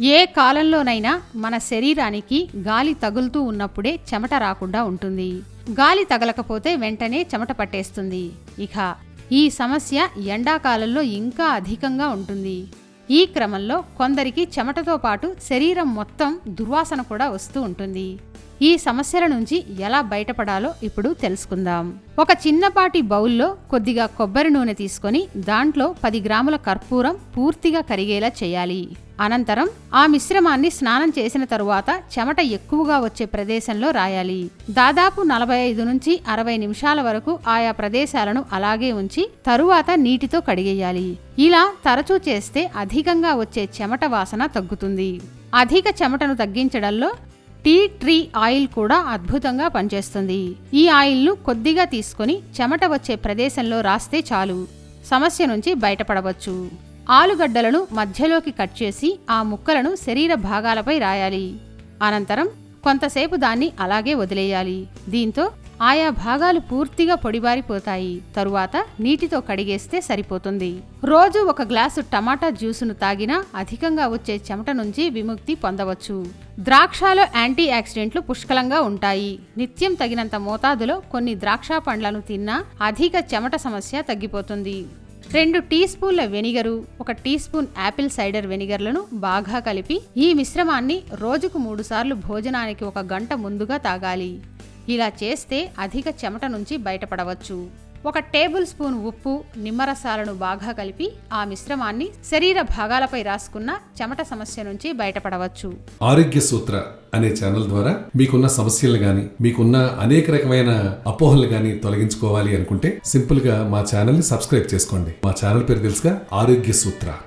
ఏ కాలంలోనైనా మన శరీరానికి గాలి తగులుతూ ఉన్నప్పుడే చెమట రాకుండా ఉంటుంది. గాలి తగలకపోతే వెంటనే చెమట పట్టేస్తుంది. ఇక ఈ సమస్య ఎండాకాలంలో ఇంకా అధికంగా ఉంటుంది. ఈ క్రమంలో కొందరికి చెమటతో పాటు శరీరం మొత్తం దుర్వాసన కూడా వస్తూ ఉంటుంది. ఈ సమస్యల నుంచి ఎలా బయటపడాలో ఇప్పుడు తెలుసుకుందాం. ఒక చిన్నపాటి బౌల్లో కొద్దిగా కొబ్బరి నూనె తీసుకొని దాంట్లో పది గ్రాముల కర్పూరం పూర్తిగా కరిగేలా చేయాలి. అనంతరం ఆ మిశ్రమాన్ని స్నానం చేసిన తరువాత చెమట ఎక్కువగా వచ్చే ప్రదేశంలో రాయాలి. దాదాపు నలభై ఐదు నుంచి అరవై నిమిషాల వరకు ఆయా ప్రదేశాలను అలాగే ఉంచి తరువాత నీటితో కడిగేయాలి. ఇలా తరచూ చేస్తే అధికంగా వచ్చే చెమట వాసన తగ్గుతుంది. అధిక చెమటను తగ్గించడంలో టీ ట్రీ ఆయిల్ కూడా అద్భుతంగా పనిచేస్తుంది. ఈ ఆయిల్ను కొద్దిగా తీసుకొని చెమట వచ్చే ప్రదేశంలో రాస్తే చాలు. సమస్య నుంచి బయటపడవచ్చు. ఆలుగడ్డలను మధ్యలోకి కట్ చేసి ఆ ముక్కలను శరీర భాగాలపై రాయాలి. అనంతరం కొంతసేపు దాన్ని అలాగే వదిలేయాలి. దీంతో ఆయా భాగాలు పూర్తిగా పొడిబారిపోతాయి. తరువాత నీటితో కడిగేస్తే సరిపోతుంది. రోజు ఒక గ్లాసు టమాటా జ్యూసును తాగినా అధికంగా వచ్చే చెమట నుంచి విముక్తి పొందవచ్చు. ద్రాక్షలో యాంటీ ఆక్సిడెంట్లు పుష్కలంగా ఉంటాయి. నిత్యం తగినంత మోతాదులో కొన్ని ద్రాక్ష పండ్లను తిన్నా అధిక చెమట సమస్య తగ్గిపోతుంది. రెండు టీ స్పూన్ల వెనిగరు ఒక టీ స్పూన్ యాపిల్ సైడర్ వెనిగర్లను బాగా కలిపి ఈ మిశ్రమాన్ని రోజుకు మూడుసార్లు భోజనానికి ఒక గంట ముందుగా తాగాలి. ఇలా చేస్తే అధిక చెమట నుంచి బయటపడవచ్చు. ఒక టేబుల్ స్పూన్ ఉప్పు నిమ్మరసాలను బాగా కలిపి ఆ మిశ్రమాన్ని శరీర భాగాలపై రాసుకున్న చెమట సమస్య నుంచి బయటపడవచ్చు. ఆరోగ్య సూత్ర అనే ఛానల్ ద్వారా మీకున్న సమస్యలు గాని మీకున్న అనేక రకమైన అపోహలు గాని తొలగించుకోవాలి అనుకుంటే సింపుల్గా మా ఛానల్ని సబ్స్క్రైబ్ చేసుకోండి. మా ఛానల్ పేరు తెలుసుగా ఆరోగ్య సూత్ర.